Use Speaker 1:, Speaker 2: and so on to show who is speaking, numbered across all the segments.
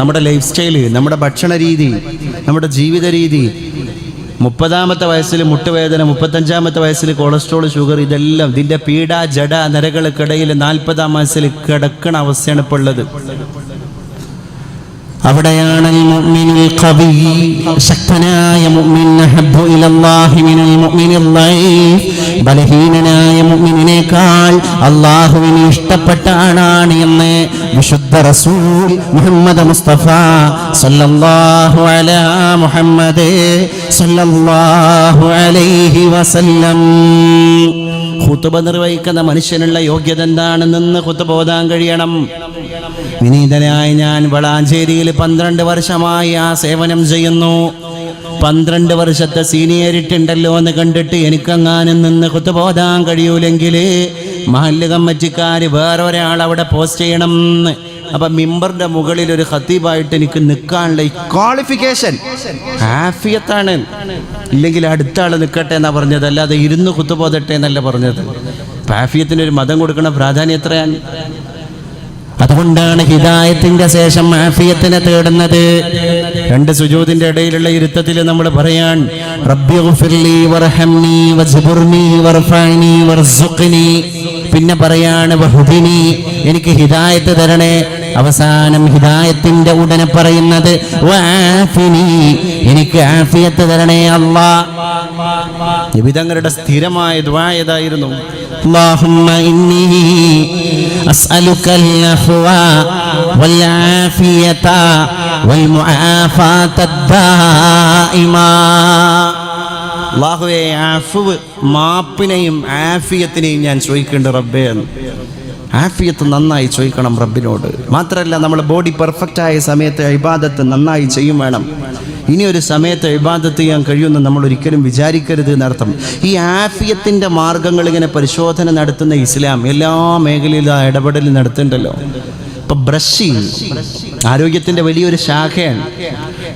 Speaker 1: നമ്മുടെ life style നമ്മുടെ ഭക്ഷണ രീതി നമ്മുടെ ജീവിത രീതി. മുപ്പതാമത്തെ വയസ്സിൽ മുട്ടുവേദന മുപ്പത്തഞ്ചാമത്തെ വയസ്സിൽ കൊളസ്ട്രോൾ ഷുഗർ ഇതെല്ലാം ഇതിന്റെ പീഡ ജഡ നരകൾക്കിടയിൽ നാൽപ്പതാം വയസ്സിൽ കിടക്കണ അവസ്ഥയാണ് ഇപ്പോൾ ഉള്ളത്.
Speaker 2: അവിടെയാണ് ശക്തനായ എന്ന് വിശുദ്ധ റസൂൽ മുഹമ്മദ് മുസ്തഫ സല്ലല്ലാഹു മുഹമ്മദ് സല്ലല്ലാഹു അലൈഹി വസല്ലം.
Speaker 1: ഹുത്തുബ നിർവഹിക്കുന്ന മനുഷ്യനുള്ള യോഗ്യത എന്താണെന്ന് ഹുത്തുബോധാൻ കഴിയണം. വിനീതനായി ഞാൻ വളാഞ്ചേരിയിൽ പന്ത്രണ്ട് വർഷമായി ആ സേവനം ചെയ്യുന്നു. പന്ത്രണ്ട് വർഷത്തെ സീനിയറിറ്റി ഉണ്ടല്ലോ എന്ന് കണ്ടിട്ട് എനിക്കങ്ങാനും നിന്ന് കുത്തുപോതാൻ കഴിയൂലെങ്കിൽ മഹല്ല് കമ്മറ്റിക്കാർ വേറെ ഒരാൾ അവിടെ പോസ്റ്റ് ചെയ്യണം അപ്പം മിമ്പറിന്റെ മുകളിൽ ഒരു ഹത്തീബായിട്ട് എനിക്ക് നിൽക്കാനുള്ള ക്വാളിഫിക്കേഷൻ ആഫിയത്താണ്. ഇല്ലെങ്കിൽ അടുത്ത ആൾ നിൽക്കട്ടെ എന്നാ പറഞ്ഞത്. അല്ലാതെ ഇരുന്ന് കുത്തുപോതട്ടെ എന്നല്ല പറഞ്ഞത്. ഹാഫിയത്തിന് ഒരു മതം കൊടുക്കണ പ്രാധാന്യം എത്രയാണ്?
Speaker 2: അതുകൊണ്ടാണ് ഹിദായത്തിന്റെ ശേഷം മാഫിയത്തിനെ തേടുന്നത്.
Speaker 1: രണ്ട് സുജൂതിന്റെ ഇടയിലുള്ള ഇരുത്തത്തിൽ നമ്മൾ പറയാൻ
Speaker 2: പിന്നെ പറയാണ് ബഹുദിനി എനിക്ക് ഹിദായത്ത് തരണേ. അവസാനം ഹിദായത്തിന്റെ ഉടനെ പറയുന്നത് എനിക്ക് ആഫിയത്ത് തരണേ അള്ളാ
Speaker 1: നിബിതങ്ങളുടെ സ്ഥിരമായ ദ്വായതായിരുന്നു
Speaker 2: ഇന്നി أسألك العفو والعافية والمعافاة الدائمة
Speaker 1: അള്ളാഹുവെ ആഫുവ് മാപ്പിനെയും ആഫിയത്തിനെയും ഞാൻ ചോദിക്കേണ്ട റബ്ബേ എന്ന് ആഫിയത്ത് നന്നായി ചോദിക്കണം റബ്ബിനോട് മാത്രമല്ല നമ്മൾ ബോഡി പെർഫെക്റ്റ് ആയ സമയത്ത് ഇബാദത്ത് നന്നായി ചെയ്യും വേണം ഇനി ഒരു സമയത്ത് ഇബാദത്ത് ചെയ്യാൻ കഴിയുമെന്ന് നമ്മൾ ഒരിക്കലും വിചാരിക്കരുത് എന്നർത്ഥം. ഈ ആഫിയത്തിന്റെ മാർഗങ്ങൾ ഇങ്ങനെ പരിശോധന നടത്തുന്ന ഇസ്ലാം എല്ലാ മേഖലയിലും ആ ഇടപെടൽ നടത്തുന്നുണ്ടല്ലോ. ഇപ്പം ബ്രഷ് ആരോഗ്യത്തിന്റെ വലിയൊരു ശാഖയാണ്.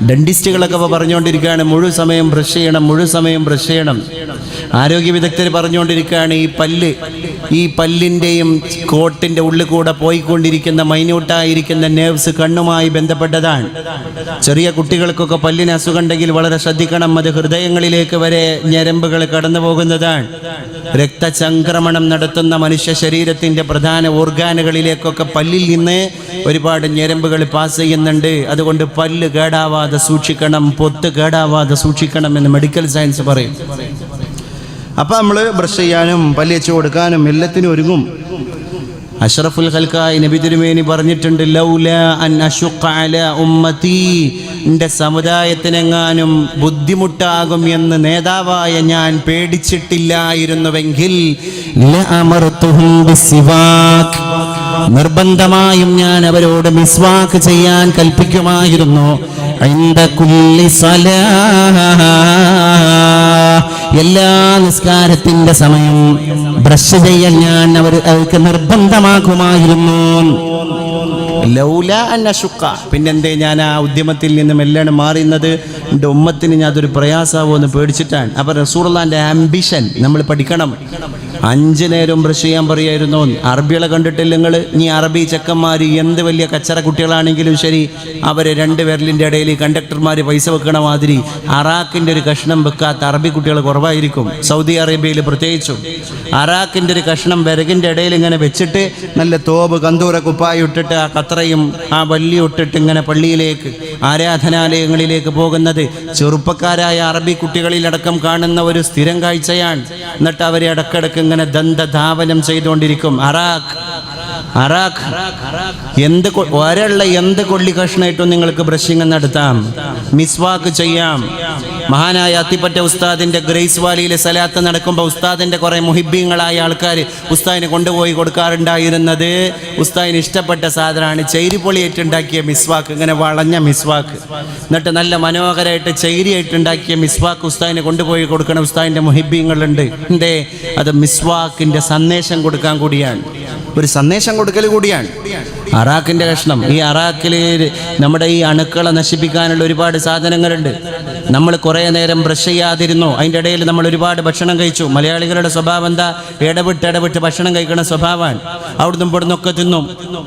Speaker 1: ഡെന്റിസ്റ്റുകളൊക്കെ ഇപ്പോൾ പറഞ്ഞുകൊണ്ടിരിക്കുകയാണ് മുഴുവൻ സമയം ബ്രഷ് ചെയ്യണം മുഴുവൻ സമയം ബ്രഷ് ചെയ്യണം. ആരോഗ്യ വിദഗ്ധർ പറഞ്ഞുകൊണ്ടിരിക്കുകയാണ് ഈ പല്ല്. ഈ പല്ലിന്റെയും കോട്ടിന്റെ ഉള്ളിൽ കൂടെ പോയിക്കൊണ്ടിരിക്കുന്ന മൈന്യൂട്ടായിരിക്കുന്ന നെർവ്സ് കണ്ണുമായി ബന്ധപ്പെട്ടതാണ്. ചെറിയ കുട്ടികൾക്കൊക്കെ പല്ലിന് അസുഖം ഉണ്ടെങ്കിൽ വളരെ ശ്രദ്ധിക്കണം. അത് ഹൃദയങ്ങളിലേക്ക് വരെ ഞരമ്പുകൾ കടന്നു പോകുന്നതാണ്. രക്തചംക്രമണം നടത്തുന്ന മനുഷ്യ ശരീരത്തിന്റെ പ്രധാന ഓർഗാനുകളിലേക്കൊക്കെ പല്ലിൽ നിന്ന് ഒരുപാട് ഞരമ്പുകൾ പാസ് ചെയ്യുന്നുണ്ട്. അതുകൊണ്ട് പല്ല് കേടാവാതെ സൂക്ഷിക്കണം പൊത്ത് കേടാവാതെ സൂക്ഷിക്കണം എന്ന് മെഡിക്കൽ സയൻസ് പറയും അപ്പം നമ്മൾ ബ്രഷ് ചെയ്യാനും പല്ലിയച്ച് കൊടുക്കാനും എല്ലാത്തിനും ഒരുങ്ങും. അഷറഫുൽ ഖൽക്കായി നബി തിരുമേനി പറഞ്ഞിട്ടുണ്ട് ലൗല അൻ അല ഉമ്മത്തി. എന്റെ സമുദായത്തിനെങ്ങാനും ബുദ്ധിമുട്ടാകും എന്ന് നേതാവായ ഞാൻ പേടിച്ചിട്ടില്ലായിരുന്നുവെങ്കിൽ
Speaker 2: നിർബന്ധമായും ഞാൻ അവരോട് മിസ്വാക്ക് ചെയ്യാൻ കൽപ്പിക്കുമായിരുന്നു. ഇന്ദ കുല്ലി സലാ. എല്ലാ നിസ്കാരത്തിന്റെ സമയം ബ്രഷ് ചെയ്യാൻ ഞാൻ അവർ അവർക്ക് നിർബന്ധമാക്കുമായിരുന്നു.
Speaker 1: ലൗല അശുക്ക പിന്നെന്തേ ഞാൻ ആ ഉദ്യമത്തിൽ നിന്ന് മെല്ലാണ് മാറിയുന്നത്. എന്റെ ഉമ്മത്തിന് ഞാൻ അതൊരു പ്രയാസമാവോ എന്ന് പേടിച്ചിട്ടാണ്. അപ്പം റസൂർലാന്റെ ആംബിഷൻ നമ്മൾ പഠിക്കണം. അഞ്ച് നേരം ബ്രഷ് ചെയ്യാൻ പറയായിരുന്നു. അറബികളെ കണ്ടിട്ടില്ല നിങ്ങൾ നീ അറബി ചെക്കന്മാർ എന്ത് വലിയ കച്ചറ കുട്ടികളാണെങ്കിലും ശരി അവരെ രണ്ട് വിരലിന്റെ ഇടയിൽ കണ്ടക്ടർമാർ പൈസ വെക്കണ മാതിരി അറാക്കിന്റെ ഒരു കഷ്ണം വെക്കാത്ത അറബി കുട്ടികൾ കുറവായിരിക്കും. സൗദി അറേബ്യയിൽ പ്രത്യേകിച്ചും. അറാക്കിന്റെ ഒരു കഷ്ണം വിറകിന്റെ ഇടയിൽ ഇങ്ങനെ വെച്ചിട്ട് നല്ല തോപ് കന്തൂര കുപ്പായി ഇട്ടിട്ട് ആ കത്രയും ആ വള്ളി ഇട്ടിട്ട് ഇങ്ങനെ പള്ളിയിലേക്ക് ആരാധനാലയങ്ങളിലേക്ക് പോകുന്നത് ചെറുപ്പക്കാരായ അറബി കുട്ടികളിലടക്കം കാണുന്ന ഒരു സ്ഥിരം കാഴ്ചയാണ്. എന്നിട്ട് അവരെ ഇടക്കിടക്ക് ഇങ്ങനെ ദന്തധാവനം ചെയ്തുകൊണ്ടിരിക്കും അറാഖ് അറാഖ്. എന്ത് ഒരള്ള എന്ത് കൊള്ളി കഷ്ണമായിട്ടും നിങ്ങൾക്ക് ബ്രഷിങ് നടത്താം. മിസ്വാക്ക് ചെയ്യാം. മഹാനായ അത്തിപ്പറ്റ ഉസ്താദിന്റെ ഗ്രേസ് വാലിയിലെ സലാത്ത് നടക്കുമ്പോൾ ഉസ്താദിന്റെ കുറേ മുഹിബിങ്ങളായ ആൾക്കാർ ഉസ്താദിനെ കൊണ്ടുപോയി കൊടുക്കാറുണ്ടായിരുന്നത്. ഉസ്താദിന് ഇഷ്ടപ്പെട്ട സാധനമാണ് ചൈരിപ്പൊളിയായിട്ടുണ്ടാക്കിയ മിസ്വാക്ക് ഇങ്ങനെ വളഞ്ഞ മിസ്വാക്ക്. എന്നിട്ട് നല്ല മനോഹരമായിട്ട് ചൈരിയായിട്ടുണ്ടാക്കിയ മിസ്വാക്ക് ഉസ്താദിനെ കൊണ്ടുപോയി കൊടുക്കണ ഉസ്താദിന്റെ മുഹിബിങ്ങളുണ്ട്. എന്തേ? അത് മിസ്വാക്കിന്റെ സന്ദേശം കൊടുക്കാൻ കൂടിയാണ്. ഒരു സന്ദേശം കൊടുക്കൽ കൂടിയാണ്. അറാക്കിന്റെ കഷ്ണം. ഈ അറാഖിൽ നമ്മുടെ ഈ അണുക്കളെ നശിപ്പിക്കാനുള്ള ഒരുപാട് സാധനങ്ങളുണ്ട്. നമ്മൾ കുറേ നേരം ബ്രഷ് ചെയ്യാതിരുന്നു. അതിന്റെ ഇടയിൽ നമ്മൾ ഒരുപാട് ഭക്ഷണം കഴിച്ചു. മലയാളികളുടെ സ്വഭാവം എന്താ? ഇടവിട്ട് ഇടവിട്ട് ഭക്ഷണം കഴിക്കുന്ന സ്വഭാവമാണ്. അവിടുന്ന് ഇവിടുന്ന് ഒക്കെ തിന്നും.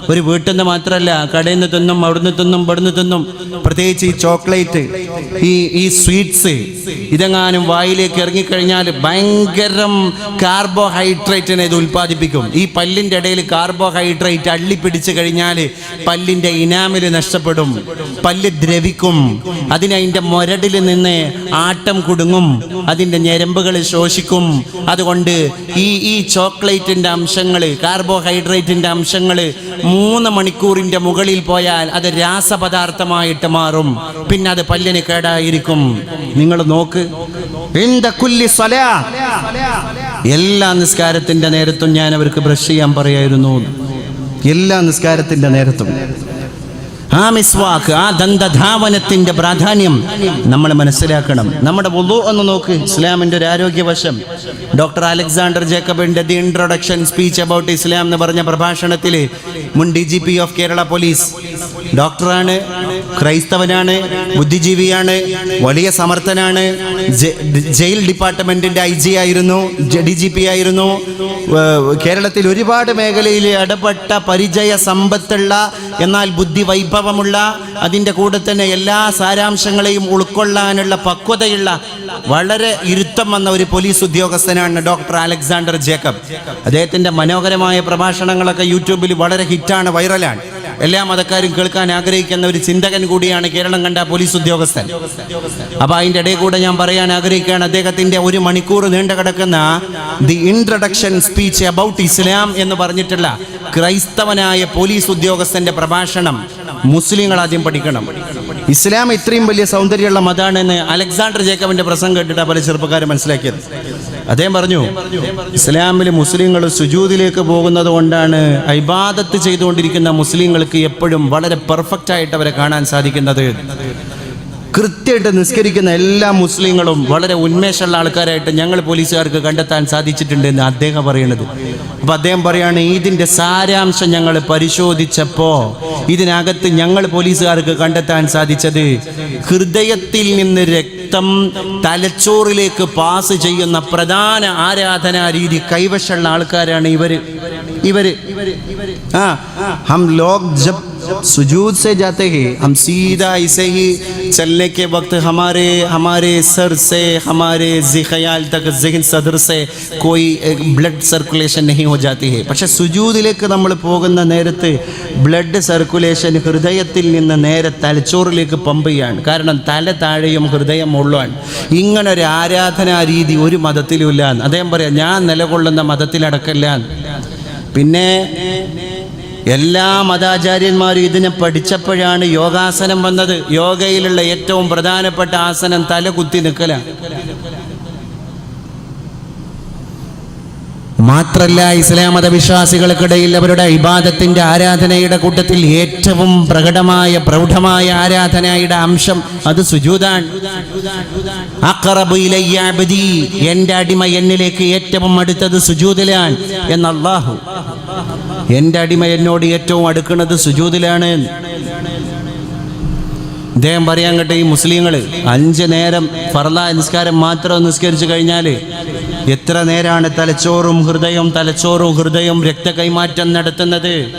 Speaker 1: ഒരു വീട്ടിൽ നിന്ന് മാത്രമല്ല കടയിൽ നിന്ന് തിന്നും അവിടുന്ന് തിന്നും ഇവിടുന്ന് തിന്നും. പ്രത്യേകിച്ച് ഈ ചോക്ലേറ്റ് ഈ ഈ സ്വീറ്റ്സ് ഇതെങ്ങാനും വായിലേക്ക് ഇറങ്ങിക്കഴിഞ്ഞാൽ ഭയങ്കരം കാർബോഹൈഡ്രേറ്റിനെ ഇത് ഉൽപ്പാദിപ്പിക്കും. ഈ പല്ലിന്റെ ഇടയിൽ കാർബോഹൈഡ്രേറ്റ് അള്ളി അള്ളിപ്പിടിച്ച് കഴിഞ്ഞാൽ പല്ലിന്റെ ഇനാമിൽ നഷ്ടപ്പെടും. പല്ല് ദ്രവിക്കും. അതിനതിന്റെ മുരടിൽ നിന്ന് ആട്ടം കുടുങ്ങും അതിന്റെ ഞരമ്പുകൾ ശോഷിക്കും. അതുകൊണ്ട് ഈ ഈ ചോക്ലേറ്റിന്റെ അംശങ്ങൾ കാർബോഹൈഡ്രേറ്റിന്റെ അംശങ്ങൾ മൂന്ന് മണിക്കൂറിന്റെ മുകളിൽ പോയാൽ അത് രാസപദാർത്ഥമായിട്ട് മാറും. പിന്നെ അത് പല്ലിന് കേടായിരിക്കും. നിങ്ങൾ നോക്ക്. എല്ലാ നിസ്കാരത്തിന്റെ നേരത്തും ഞാൻ അവർക്ക് ബ്രഷ് ചെയ്യാൻ പറയായിരുന്നു. എല്ലാ നിസ്കാരത്തിന്റെ നേരത്തും. ആ മിസ്വാക്ക് ആ ദന്തധാവനത്തിന്റെ പ്രാധാന്യം നമ്മൾ മനസ്സിലാക്കണം. നമ്മുടെ വുളു എന്ന് നോക്ക് ഇസ്ലാമിന്റെ ഒരു ആരോഗ്യവശം. Doctor Alexander ജേക്കബിന്റെ the introduction speech about Islam എന്ന് പറഞ്ഞ പ്രഭാഷണത്തിൽ മുൻ D G P of Kerala police ഡോക്ടറാണ് ക്രൈസ്തവനാണ് ബുദ്ധിജീവിയാണ് വലിയ സമർത്ഥനാണ് ജയിൽ ഡിപ്പാർട്ട്മെന്റിന്റെ ഐ ജി ആയിരുന്നു ഡി ജി പി ആയിരുന്നു. കേരളത്തിൽ ഒരുപാട് മേഖലയിൽ ഇടപെട്ട പരിചയ സമ്പത്തുള്ള എന്നാൽ ബുദ്ധി വൈഭവമുള്ള അതിന്റെ കൂടെ തന്നെ എല്ലാ സാരാംശങ്ങളെയും ഉൾക്കൊള്ളാനുള്ള പക്വതയുള്ള വളരെ ഇരുത്തം വന്ന ഒരു പോലീസ് ഉദ്യോഗസ്ഥനാണ് ഡോക്ടർ അലക്സാണ്ടർ ജേക്കബ്. അദ്ദേഹത്തിന്റെ മനോഹരമായ പ്രഭാഷണങ്ങളൊക്കെ യൂട്യൂബിൽ വളരെ ഹിറ്റാണ് വൈറലാണ്. എല്ലാ മതക്കാരും കേൾക്കാൻ ആഗ്രഹിക്കുന്ന ഒരു ചിന്തകൻ കൂടിയാണ് കേരളം കണ്ട പോലീസ് ഉദ്യോഗസ്ഥൻ. അപ്പൊ അതിന്റെ ഇടയിൽ കൂടെ ഞാൻ പറയാൻ ആഗ്രഹിക്കുകയാണ് അദ്ദേഹത്തിന്റെ ഒരു മണിക്കൂർ നീണ്ടു കിടക്കുന്ന the introduction speech about Islam എന്ന് പറഞ്ഞിട്ടുള്ള ക്രൈസ്തവനായ പോലീസ് ഉദ്യോഗസ്ഥന്റെ പ്രഭാഷണം മുസ്ലിങ്ങൾ ആദ്യം പഠിക്കണം. ഇസ്ലാം ഇത്രയും വലിയ സൗന്ദര്യമുള്ള മതാണെന്ന് അലക്സാണ്ടർ ജേക്കബിന്റെ പ്രസംഗം കേട്ടിട്ട് പല ചെറുപ്പക്കാരും മനസ്സിലാക്കിയത്. അദ്ദേഹം പറഞ്ഞു ഇസ്ലാമിൽ മുസ്ലിങ്ങൾ സുജൂതിലേക്ക് പോകുന്നത് കൊണ്ടാണ് ഇബാദത്ത് ചെയ്തുകൊണ്ടിരിക്കുന്ന മുസ്ലിങ്ങൾക്ക് എപ്പോഴും വളരെ പെർഫെക്റ്റ് ആയിട്ട് അവരെ കാണാൻ സാധിക്കുന്നത്. കൃത്യമായിട്ട് നിസ്കരിക്കുന്ന എല്ലാ മുസ്ലിങ്ങളും വളരെ ഉന്മേഷമുള്ള ആൾക്കാരായിട്ട് ഞങ്ങൾ പോലീസുകാർക്ക് കണ്ടെത്താൻ സാധിച്ചിട്ടുണ്ട് എന്ന് അദ്ദേഹം പറയുന്നത്. അപ്പൊ അദ്ദേഹം പറയാണ് ഇതിന്റെ സാരാംശം ഞങ്ങൾ പരിശോധിച്ചപ്പോൾ ഇതിനകത്ത് ഞങ്ങൾ പോലീസുകാർക്ക് കണ്ടെത്താൻ സാധിച്ചത് ഹൃദയത്തിൽ നിന്ന് രക്തം തലച്ചോറിലേക്ക് പാസ് ചെയ്യുന്ന പ്രധാന ആരാധനാ രീതി കൈവശമുള്ള ആൾക്കാരാണ് ഇവർ. ഇവർ. ആ ഹം ലോക് ജബ് सुजूद से जाते हैं हम सीधा ऐसे ही चलने के वक्त हमारे हमारे सर से हमारे जी ख्याल तक जहन सदर से कोई ബ്ലഡ് സർക്കുലേഷൻ नहीं हो जाती है പക്ഷെ സുജൂദിലേക്ക് നമ്മൾ പോകുന്ന നേരത്ത് ബ്ലഡ് സർക്കുലേഷൻ ഹൃദയത്തിൽ നിന്ന് നേരെ തലച്ചോറിലേക്ക് പമ്പ് ചെയ്യാണ് കാരണം തല താഴെയും ഹൃദയം മുള്ളുവാണ് ഇങ്ങനെ ഒരു ആരാധനാ രീതി ഒരു മതത്തിലും ഇല്ല എന്ന്. അദ്ദേഹം പറയാം ഞാൻ നിലകൊള്ളുന്ന മതത്തിലടക്കല്ല എന്ന്. പിന്നെ എല്ലാ മതാചാര്യന്മാരും ഇതിനെ പഠിച്ചപ്പോഴാണ് യോഗാസനം വന്നത്. യോഗയിലുള്ള ഏറ്റവും പ്രധാനപ്പെട്ട ആസനം തല കുത്തി നിൽക്കലാണ്
Speaker 2: മാത്രല്ല ഇസ്ലാം മതവിശ്വാസികൾക്കിടയിൽ അവരുടെ ഇബാദത്തിന്റെ ആരാധനയുടെ കൂട്ടത്തിൽ ഏറ്റവും പ്രകടമായ പ്രൗഢമായ ആരാധനയുടെ അംശം
Speaker 1: അത് അബ്ദി എന്റെ അടിമ എന്നിലേക്ക് ഏറ്റവും അടുത്തത് സുജൂദിലാണ് എന്ന് അല്ലാഹു എന്റെ അടിമ എന്നോട് ഏറ്റവും അടുക്കുന്നത് സുജൂതിലാണ്. ഇദ്ദേഹം പറയാൻ കേട്ട ഈ മുസ്ലിങ്ങൾ അഞ്ച് നേരം ഫർല നിസ്കാരം മാത്രം നിസ്കരിച്ചു കഴിഞ്ഞാൽ എത്ര നേരാണ് തലച്ചോറും ഹൃദയം തലച്ചോറും ഹൃദയം രക്ത കൈമാറ്റം നടത്തുന്നത്?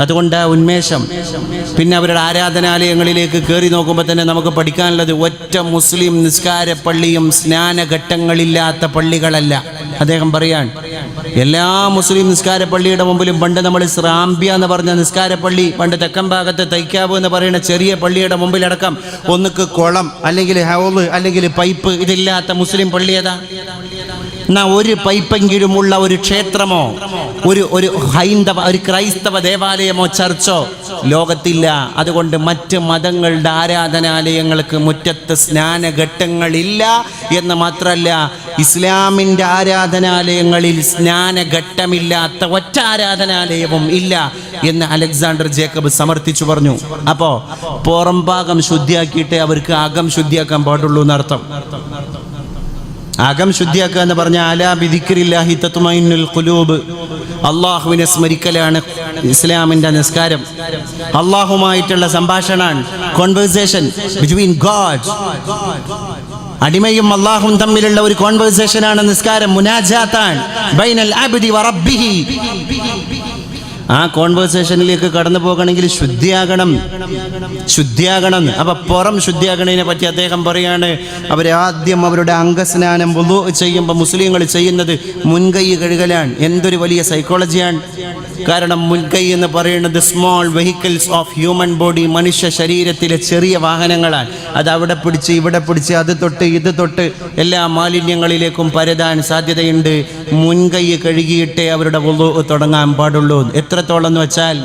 Speaker 1: അതുകൊണ്ട് ഉന്മേഷം. പിന്നെ അവരുടെ ആരാധനാലയങ്ങളിലേക്ക് കയറി നോക്കുമ്പോൾ തന്നെ നമുക്ക് പഠിക്കാനുള്ളത് ഒറ്റ മുസ്ലിം നിസ്കാര പള്ളിയും സ്നാനഘട്ടങ്ങളില്ലാത്ത പള്ളികളല്ല. അദ്ദേഹം പറയാൻ എല്ലാ മുസ്ലിം നിസ്കാര പള്ളിയുടെ മുമ്പിലും പണ്ട് നമ്മൾ സ്രാമ്പ്യ എന്ന് പറഞ്ഞ നിസ്കാര പള്ളി പണ്ട് തെക്കൻ ഭാഗത്ത് തൈക്കാവ് എന്ന് പറയുന്ന ചെറിയ പള്ളിയുടെ മുമ്പിലടക്കം ഒന്നുക്ക് കുളം അല്ലെങ്കിൽ ഹൗൾ അല്ലെങ്കിൽ പൈപ്പ് ഇതില്ലാത്ത മുസ്ലിം പള്ളി ഏതാ? എന്നാ ഒരു പൈപ്പെങ്കിലുമുള്ള ഒരു ക്ഷേത്രമോ? ഒരു ഒരു ഹൈന്ദവ ഒരു ക്രൈസ്തവ ദേവാലയമോ ചർച്ചോ? ലോകത്തില്ല. അതുകൊണ്ട് മറ്റ് മതങ്ങളുടെ ആരാധനാലയങ്ങൾക്ക് മുറ്റത്ത് സ്നാനഘട്ടങ്ങളില്ല എന്ന് മാത്രമല്ല ഇസ്ലാമിന്റെ ആരാധനാലയങ്ങളിൽ സ്നാനഘട്ടമില്ലാത്ത ഒറ്റ ആരാധനാലയവും ഇല്ല എന്ന് അലക്സാണ്ടർ ജേക്കബ് സമർത്ഥിച്ചു പറഞ്ഞു. അപ്പോൾ പുറംഭാഗം ശുദ്ധിയാക്കിയിട്ടേ അവർക്ക് അകം ശുദ്ധിയാക്കാൻ പാടുള്ളൂ എന്നർത്ഥം. അകം ശുദ്ധിയാക്കുക എന്ന് പറഞ്ഞ അലാ ബിദിക്രില്ലാഹി തത്മൈനുൽ ഖുലൂബ്. അള്ളാഹുവിനെ സ്മരിക്കലാണ് ഇസ്ലാമിന്റെ നിസ്കാരം. അള്ളാഹുമായിട്ടുള്ള സംഭാഷണമാണ് കോൺവേഴ്സേഷൻ ബിറ്റ്വീൻ ഗോഡ് അടിമയും അള്ളാഹും തമ്മിലുള്ള ഒരു കോൺവേഴ്സേഷനാണ് നിസ്കാരം. മുനാജാത്താൻ ബൈനൽ അബ്ദി വറബ്ബിഹി ആ കോൺവേഴ്സേഷനിലേക്ക് കടന്നു പോകണമെങ്കിൽ ശുദ്ധിയാകണം. ശുദ്ധിയാകണം. അപ്പൊ പുറം ശുദ്ധിയാകണതിനെ പറ്റി അദ്ദേഹം പറയാണ് അവർ ആദ്യം അവരുടെ അംഗസ്നാനം വുളു ചെയ്യുമ്പോൾ മുസ്ലിങ്ങൾ ചെയ്യുന്നത് മുൻകൈ കഴുകലാണ്. എന്തൊരു വലിയ സൈക്കോളജിയാണ് കാരണം മുൻകൈ എന്ന് പറയുന്നത് small vehicles of human body മനുഷ്യ ശരീരത്തിലെ ചെറിയ വാഹനങ്ങളാണ്. അത് അവിടെ പിടിച്ച് ഇവിടെ പിടിച്ച് അത് തൊട്ട് ഇത് തൊട്ട് എല്ലാ മാലിന്യങ്ങളിലേക്കും പരതാൻ സാധ്യതയുണ്ട്. മുൻകൈ കഴുകിയിട്ടേ അവരുടെ വുളു തുടങ്ങാൻ പാടുള്ളൂ. എത്രത്തോളം എന്ന് വെച്ചാൽ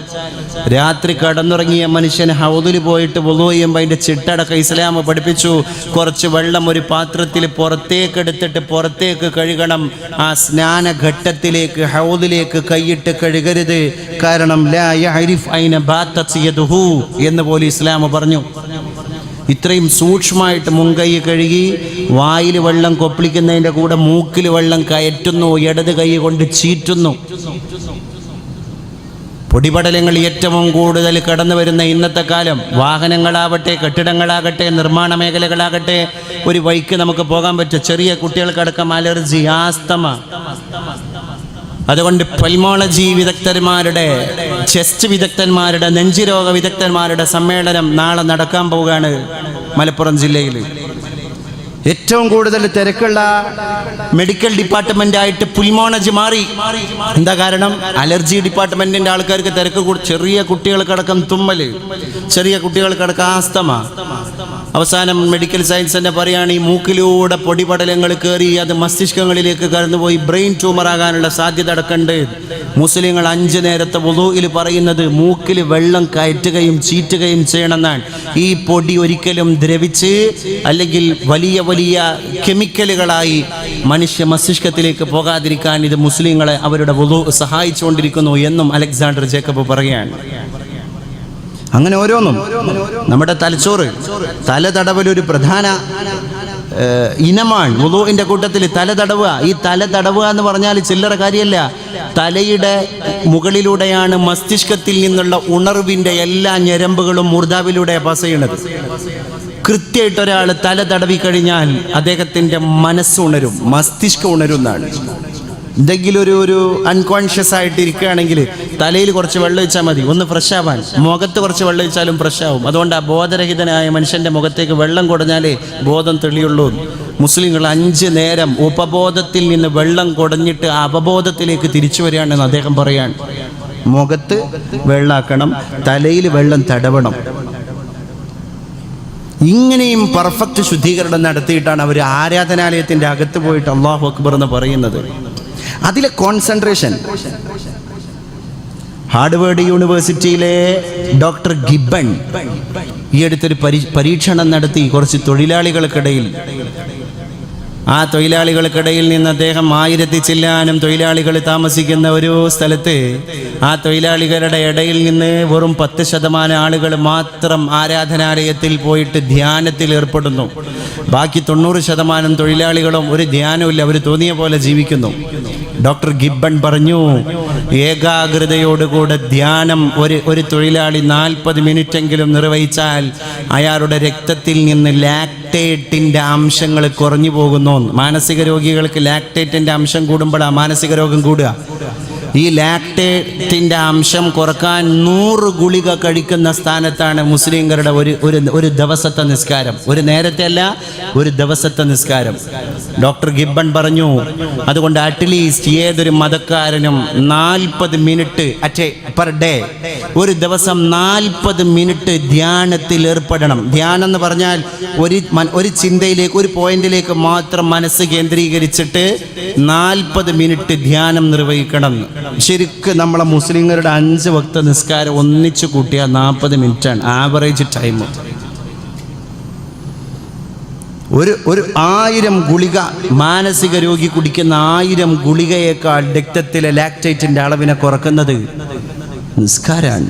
Speaker 1: രാത്രി കടന്നുറങ്ങിയ മനുഷ്യൻ ഹൗദിൽ പോയിട്ട് വുളു ചെയ്യുമ്പോൾ അതിന്റെ ചിട്ടടക്കം ഇസ്ലാമ പഠിപ്പിച്ചു. കുറച്ച് വെള്ളം ഒരു പാത്രത്തിൽ പുറത്തേക്ക് എടുത്തിട്ട് പുറത്തേക്ക് കഴുകണം. ആ സ്നാനഘട്ടത്തിലേക്ക് ഹൗദിലേക്ക് കൈയിട്ട് കഴുകരുത്. കാരണം ലാ യഅരിഫ് ഐന ബാത്തത് യദുഹു എന്ന് പോലെ ഇസ്ലാം പറഞ്ഞു. ഇത്രയും സൂക്ഷ്മമായിട്ട് മുൻകൈ കഴുകി വായിൽ വെള്ളം കൊപ്പിളിക്കുന്നതിന്റെ കൂടെ മൂക്കിൽ വെള്ളം കയറ്റുന്നു ഇടത് കൈ കൊണ്ട് ചീറ്റുന്നു. പൊടിപടലങ്ങൾ ഏറ്റവും കൂടുതൽ കടന്നു വരുന്ന ഇന്നത്തെ കാലം. വാഹനങ്ങളാവട്ടെ കെട്ടിടങ്ങളാകട്ടെ നിർമ്മാണ മേഖലകളാകട്ടെ ഒരു വഴിക്ക് നമുക്ക് പോകാൻ പറ്റും. ചെറിയ കുട്ടികൾക്കടക്കം അലർജി ആസ്തമ. അതുകൊണ്ട് പൽമോളജി വിദഗ്ധന്മാരുടെ ചെസ്റ്റ് വിദഗ്ധന്മാരുടെ നെഞ്ചുരോഗ വിദഗ്ധന്മാരുടെ സമ്മേളനം നാളെ നടക്കാൻ പോവുകയാണ് മലപ്പുറം ജില്ലയിൽ. ഏറ്റവും കൂടുതൽ തിരക്കുള്ള മെഡിക്കൽ ഡിപ്പാർട്ട്മെന്റ് ആയിട്ട് പുൽമോണജി മാറി. എന്താ കാരണം? അലർജി ഡിപ്പാർട്ട്മെന്റിന്റെ ആൾക്കാർക്ക് തിരക്ക് ചെറിയ കുട്ടികൾക്കടക്കം തുമ്മൽ. ചെറിയ കുട്ടികൾക്കടക്കം ആസ്തമ. അവസാനം മെഡിക്കൽ സയൻസ് തന്നെ പറയുകയാണ് ഈ മൂക്കിലൂടെ പൊടിപടലങ്ങൾ കയറി അത് മസ്തിഷ്കങ്ങളിലേക്ക് കടന്നുപോയി ബ്രെയിൻ ട്യൂമർ ആകാനുള്ള സാധ്യത അടക്കണ്ട്. മുസ്ലിങ്ങൾ അഞ്ച് നേരത്തെ വധുവിൽ പറയുന്നത് മൂക്കിൽ വെള്ളം കയറ്റുകയും ചീറ്റുകയും ചെയ്യണമെന്നാണ്. ഈ പൊടി ഒരിക്കലും ദ്രവിച്ച് അല്ലെങ്കിൽ വലിയ വലിയ കെമിക്കലുകളായി മനുഷ്യ മസ്തിഷ്കത്തിലേക്ക് പോകാതിരിക്കാൻ ഇത് മുസ്ലിങ്ങളെ അവരുടെ വധു സഹായിച്ചുകൊണ്ടിരിക്കുന്നു എന്നും അലക്സാണ്ടർ ജേക്കബ് പറയുകയാണ്. അങ്ങനെ ഓരോന്നും. നമ്മുടെ തലച്ചോറ് തല തടവൽ ഒരു പ്രധാന ഇനമാണ്. മുതുവിന്റെ കൂട്ടത്തിൽ തല തടവുക ഈ തല തടവുക എന്ന് പറഞ്ഞാൽ ചില്ലറ കാര്യമല്ല. തലയുടെ മുകളിലൂടെയാണ് മസ്തിഷ്കത്തിൽ നിന്നുള്ള ഉണർവിന്റെ എല്ലാ ഞരമ്പുകളും മുർദാവിലൂടെ പാസ് ചെയ്യണത് കൃത്യമായിട്ട് ഒരാൾ തല തടവി കഴിഞ്ഞാൽ അദ്ദേഹത്തിന്റെ മനസ്സ് ഉണരും മസ്തിഷ്കം ഉണരുന്നതാണ്. എന്തെങ്കിലും ഒരു ഒരു അൺകോൺഷ്യസ് ആയിട്ട് ഇരിക്കുകയാണെങ്കിൽ തലയിൽ കുറച്ച് വെള്ളം ഒഴിച്ചാൽ മതി. ഒന്ന് ഫ്രഷ് ആവാൻ. മുഖത്ത് കുറച്ച് വെള്ളം ഒഴിച്ചാലും ഫ്രഷ് ആവും. അതുകൊണ്ട് ആ ബോധരഹിതനായ മനുഷ്യന്റെ മുഖത്തേക്ക് വെള്ളം കുടഞ്ഞാലേ ബോധം തെളിയുള്ളൂ. മുസ്ലിങ്ങൾ അഞ്ച് നേരം ഉപബോധത്തിൽ നിന്ന് വെള്ളം കുടഞ്ഞിട്ട് അപബോധത്തിലേക്ക് തിരിച്ചു വരികയാണെന്ന് അദ്ദേഹം പറയാണ്. മുഖത്ത് വെള്ളാക്കണം തലയിൽ വെള്ളം തടവണം. ഇങ്ങനെയും പെർഫെക്റ്റ് ശുദ്ധീകരണം നടത്തിയിട്ടാണ് അവർ ആരാധനാലയത്തിന്റെ അകത്ത് പോയിട്ട് അള്ളാഹു അക്ബർ എന്ന് പറയുന്നത്. അതിലെ കോൺസെൻട്രേഷൻ ഹാർഡ്വേർഡ് യൂണിവേഴ്സിറ്റിയിലെ ഡോക്ടർ ഗിബൺ ഈ അടുത്തൊരു പരി പരീക്ഷണം നടത്തി കുറച്ച് തൊഴിലാളികൾക്കിടയിൽ. ആ തൊഴിലാളികൾക്കിടയിൽ നിന്ന് അദ്ദേഹം ആയിരത്തി ചില്ലാനും തൊഴിലാളികൾ താമസിക്കുന്ന ഒരു സ്ഥലത്ത് ആ തൊഴിലാളികളുടെ ഇടയിൽ നിന്ന് വെറും പത്ത് ശതമാനം ആളുകൾ മാത്രം ആരാധനാലയത്തിൽ പോയിട്ട് ധ്യാനത്തിൽ ഏർപ്പെടുന്നു. ബാക്കി തൊണ്ണൂറ് ശതമാനം തൊഴിലാളികളും ഒരു ധ്യാനമില്ല അവർ തോന്നിയ പോലെ ജീവിക്കുന്നു. ഡോക്ടർ ഗിബൺ പറഞ്ഞു ഏകാഗ്രതയോടുകൂടെ ധ്യാനം ഒരു ഒരു തൊഴിലാളി നാൽപ്പത് മിനിറ്റെങ്കിലും നിർവഹിച്ചാൽ അയാളുടെ രക്തത്തിൽ നിന്ന് ലാക്ടേറ്റിന്റെ അംശങ്ങൾ കുറഞ്ഞു പോകുന്നു. മാനസിക രോഗികൾക്ക് ലാക്ടേറ്റിന്റെ അംശം കൂടുമ്പോഴാണ് മാനസിക രോഗം കൂടുക. ഈ ലാക്ടേറ്റിന്റെ അംശം കുറയ്ക്കാൻ നൂറ് ഗുളിക കഴിക്കുന്ന സ്ഥാനത്താണ് മുസ്ലിങ്ങളുടെ ഒരു ഒരു ഒരു ദിവസത്തെ നിസ്കാരം. ഒരു നേരത്തെ അല്ല ഒരു ദിവസത്തെ നിസ്കാരം. ഡോക്ടർ ഗിബൺ പറഞ്ഞു അതുകൊണ്ട് അറ്റ്ലീസ്റ്റ് ഏതൊരു മതക്കാരനും നാൽപ്പത് മിനിറ്റ് അറ്റേ പെർ ഡേ ഒരു ദിവസം നാൽപ്പത് മിനിറ്റ് ധ്യാനത്തിൽ ഏർപ്പെടണം. ധ്യാനം എന്ന് പറഞ്ഞാൽ ഒരു ഒരു ചിന്തയിലേക്ക് ഒരു പോയിന്റിലേക്ക് മാത്രം മനസ്സ് കേന്ദ്രീകരിച്ചിട്ട് നാൽപ്പത് മിനിറ്റ് ധ്യാനം നിർവഹിക്കണം ശരിക്ക് നമ്മളെ മുസ്ലിങ്ങളുടെ അഞ്ച് വക്ത നിസ്കാരം ഒന്നിച്ച് കൂട്ടിയാൽ നാൽപ്പത് മിനിറ്റാണ്. ആവറേജ് ടൈം ഒരു ഒരു ആയിരം ഗുളിക മാനസിക രോഗി കുടിക്കുന്ന ആയിരം ഗുളികയേക്കാൾ രക്തത്തിലെ ലാക്ടൈറ്റിന്റെ അളവിനെ കുറക്കുന്നത് നിസ്കാരാണ്.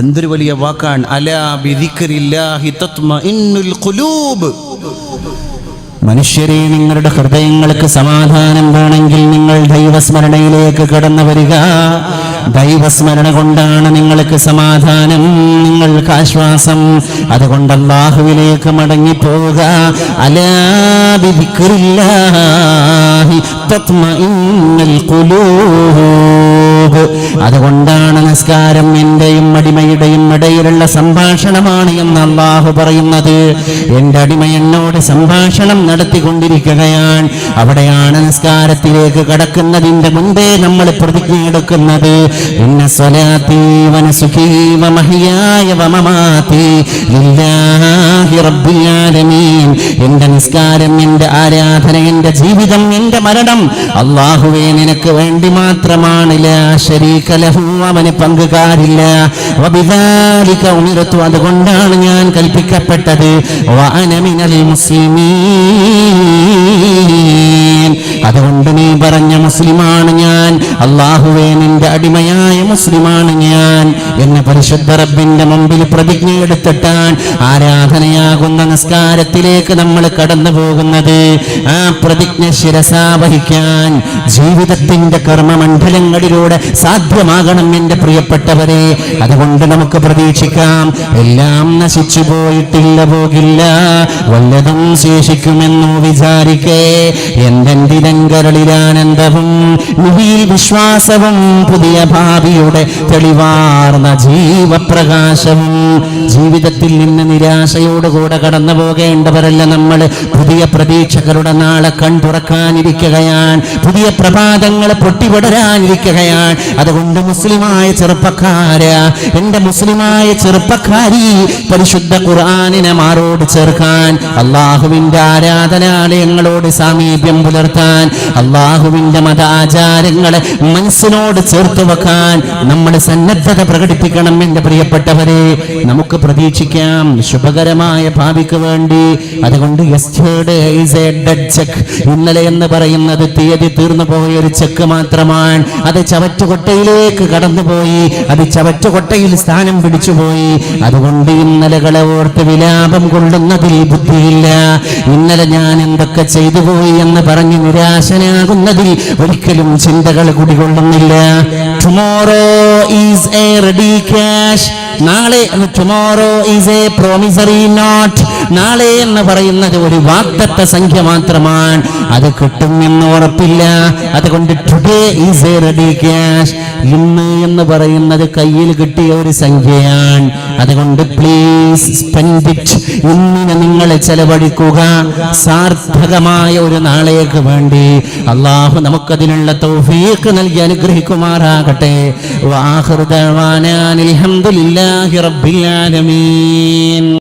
Speaker 1: എന്തൊരു വലിയ വാക്കാണ്. അലാ ബിദിക്രില്ലാഹി തത്മഇന്നുൽ ഖുലൂബ്.
Speaker 2: മനുഷ്യരെ നിങ്ങളുടെ ഹൃദയങ്ങൾക്ക് സമാധാനം വേണമെങ്കിൽ നിങ്ങൾ ദൈവസ്മരണയിലേക്ക് കടന്നു വരിക. ദൈവസ്മരണ കൊണ്ടാണ് നിങ്ങൾക്ക് സമാധാനം നിങ്ങൾക്ക് ആശ്വാസം. അതുകൊണ്ട് അള്ളാഹുവിലേക്ക് മടങ്ങിപ്പോക അലാ ബിദിക്രില്ലാഹി തത്മഇന്നുൽ ഖുലൂബ് അതുകൊണ്ടാണ് നിസ്കാരം എന്റെയും അടിമയുടെയും ഇടയിലുള്ള സംഭാഷണമാണ് എന്ന് അള്ളാഹു പറയുന്നത്. എന്റെ അടിമ എന്നോട് സംഭാഷണം നടത്തിക്കൊണ്ടിരിക്കുകയാണ്. അവിടെയാണ് നിസ്കാരത്തിലേക്ക് കടക്കുന്നതിന്റെ മുൻപേ നമ്മൾ പ്രതിജ്ഞ എടുക്കുന്നത്. ഇന്ന എന്റെ നിസ്കാരം എന്റെ ആരാധന എന്റെ ജീവിതം എന്റെ മരണം അള്ളാഹുവേ നിനക്ക് വേണ്ടി മാത്രമാണ് അവന് പങ്കുകാരില്ല. ഉമിറത്തു അതുകൊണ്ടാണ് ഞാൻ കൽപ്പിക്കപ്പെട്ടത്. വഅന മിനൽ മുസ്ലിമീൻ. അതുകൊണ്ട് നീ പറഞ്ഞ മുസ്ലിമാണ് ഞാൻ. അള്ളാഹുവേ നിന്റെ അടിമയായ മുസ്ലിമാണ് ഞാൻ. എന്ന പരിശുദ്ധ റബ്ബിന്റെ മുമ്പിൽ പ്രതിജ്ഞ എടുത്തിട്ടാൻ ആരാധനയാകുന്ന നിസ്കാരത്തിലേക്ക് നമ്മൾ കടന്നു പോകുന്നത് ആ പ്രതിജ്ഞ ശിരസാവഹിക്കാൻ ജീവിതത്തിന്റെ കർമ്മമണ്ഡലങ്ങളിലൂടെ സാധ്യമാകണം എന്റെ പ്രിയപ്പെട്ടവരെ. അതുകൊണ്ട് നമുക്ക് പ്രതീക്ഷിക്കാം എല്ലാം നശിച്ചു പോയിട്ടില്ല പോകില്ല. വല്ലതും ശേഷിക്കുമെന്നു വിചാരിക്കേ. എന്തെന്തിരങ്കരളിലാനന്ദവും നിധിയിൽ വിശ്വാസവും പുതിയ ഭാവിയുടെ തെളിവാർന്ന ജീവപ്രകാശവും. ജീവിതത്തിൽ നിന്ന് നിരാശയോടുകൂടെ കടന്നു പോകേണ്ടവരല്ല നമ്മൾ. പുതിയ പ്രതീക്ഷകളുടെ നാളെ കൺതുറക്കാനിരിക്കുകയാണ് പുതിയ പ്രഭാതങ്ങൾ പൊട്ടിവിടരാനിരിക്കുകയാണ് അതുകൊണ്ട് മുസ്ലിമായ ചെറുപ്പക്കാര എന്റെ മുസ്ലിമായ ചെറുപ്പക്കാരി പരിശുദ്ധ ഖുർആാനിനെ മാറോട് ചേർക്കാൻ അള്ളാഹുവിന്റെ ആരാധനാലയങ്ങളോട് സാമീപ്യം പുലർത്താൻ അള്ളാഹുവിന്റെ മതാചാരങ്ങളെ മനസ്സിനോട് ചേർത്ത് വെക്കാൻ നമ്മൾ സന്നദ്ധത പ്രകടിപ്പിക്കണം എന്റെ പ്രിയപ്പെട്ടവരെ. നമുക്ക് പ്രതീക്ഷിക്കാം ശുഭകരമായ ഭാവിക്ക് വേണ്ടി. അതുകൊണ്ട് ഇന്നലെ എന്ന് പറയുന്നത് തീയതി തീർന്നു പോയ ഒരു ചെക്ക് മാത്രമാണ്. അത് ചവറ്റുകൊട്ടയിലേക്ക് കടന്നുപോയി. അത് ചവറ്റുകൊട്ടയിൽ സ്ഥാനം പിടിച്ചുപോയി. അതുകൊണ്ട് ഇന്നലകളെ ഓർത്ത് വിലാപം കൊള്ളുന്നതിൽ ബുദ്ധിയില്ല. ഇന്നലെ ഞാൻ എന്തൊക്കെ ചെയ്തു പോയി എന്ന് പറഞ്ഞ് നിരാശനാകുന്നതിൽ ഒരിക്കലും ചിന്തകൾ കുടികൊള്ളുന്നില്ല tomorrow is a ready cash നാളെ tomorrow is a promissory note നാളെ എന്ന് പറയുന്നത് ഒരു വാഗ്ദത്ത സംഖ്യ മാത്രമാണ്. അത് കിട്ടുമെന്ന് ഉറപ്പില്ല. അതുകൊണ്ട് today is a ready cash ഇന്ന് എന്ന് പറയുന്നത് കയ്യിൽ കിട്ടിയ ഒരു സംഖ്യയാണ്. അതുകൊണ്ട് പ്ലീസ് സ്പെൻഡ് ഇറ്റ് ഇന്ന് നിങ്ങൾ ചെലവഴിക്കുക. സാർത്ഥകമായ ഒരു നാളേക്ക് വേണ്ടി. അള്ളാഹു നമുക്കതിനുള്ള തൗഫീഖ് നൽകി അനുഗ്രഹിക്കുമാറാകട്ടെ. അൽഹംദുലില്ലാഹി റബ്ബിൽ ആലമീൻ